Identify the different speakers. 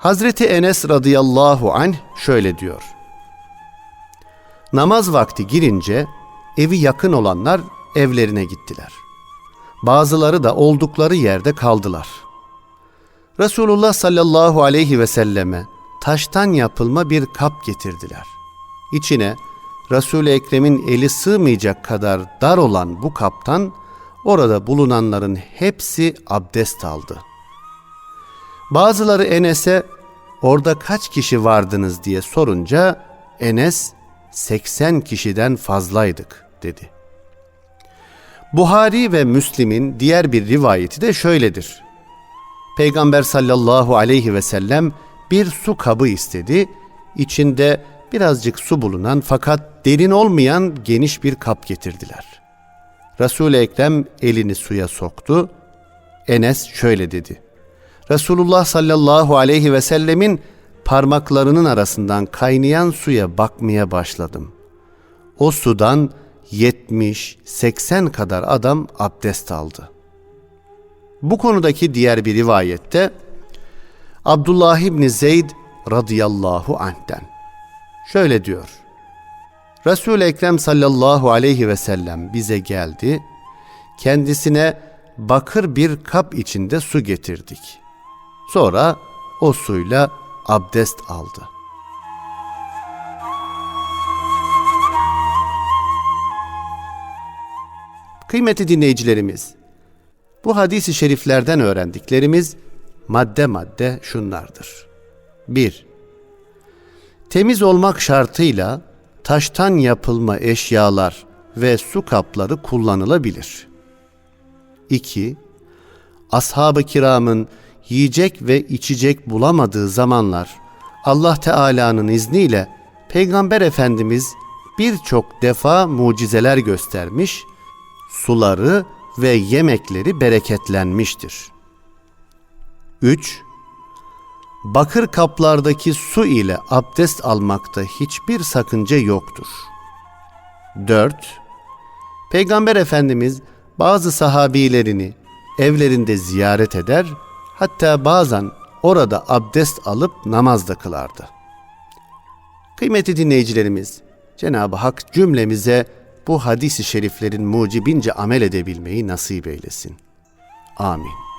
Speaker 1: Hazreti Enes radıyallahu anh şöyle diyor. Namaz vakti girince evi yakın olanlar evlerine gittiler. Bazıları da oldukları yerde kaldılar. Resulullah sallallahu aleyhi ve selleme taştan yapılma bir kap getirdiler. İçine Resul-i Ekrem'in eli sığmayacak kadar dar olan bu kaptan orada bulunanların hepsi abdest aldı. Bazıları Enes'e orada kaç kişi vardınız diye sorunca Enes 80 kişiden fazlaydık dedi. Buhari ve Müslim'in diğer bir rivayeti de şöyledir. Peygamber sallallahu aleyhi ve sellem bir su kabı istedi. İçinde birazcık su bulunan fakat derin olmayan geniş bir kap getirdiler. Resul-i Ekrem elini suya soktu. Enes şöyle dedi. Resulullah sallallahu aleyhi ve sellemin parmaklarının arasından kaynayan suya bakmaya başladım. O sudan 70-80 kadar adam abdest aldı. Bu konudaki diğer bir rivayette Abdullah İbni Zeyd radıyallahu anh'ten şöyle diyor. Resul-i Ekrem sallallahu aleyhi ve sellem bize geldi. Kendisine bakır bir kap içinde su getirdik. Sonra o suyla abdest aldı. Kıymetli dinleyicilerimiz, bu hadisi şeriflerden öğrendiklerimiz madde madde şunlardır. 1. Temiz olmak şartıyla taştan yapılma eşyalar ve su kapları kullanılabilir. 2. Ashab-ı kiramın yiyecek ve içecek bulamadığı zamanlar Allah Teala'nın izniyle Peygamber Efendimiz birçok defa mucizeler göstermiş, suları ve yemekleri bereketlenmiştir. 3. Bakır kaplardaki su ile abdest almakta hiçbir sakınca yoktur. 4. Peygamber Efendimiz bazı sahabilerini evlerinde ziyaret eder, hatta bazen orada abdest alıp namaz da kılardı. Kıymetli dinleyicilerimiz, Cenab-ı Hak cümlemize bu hadis-i şeriflerin mucibince amel edebilmeyi nasip eylesin. Amin.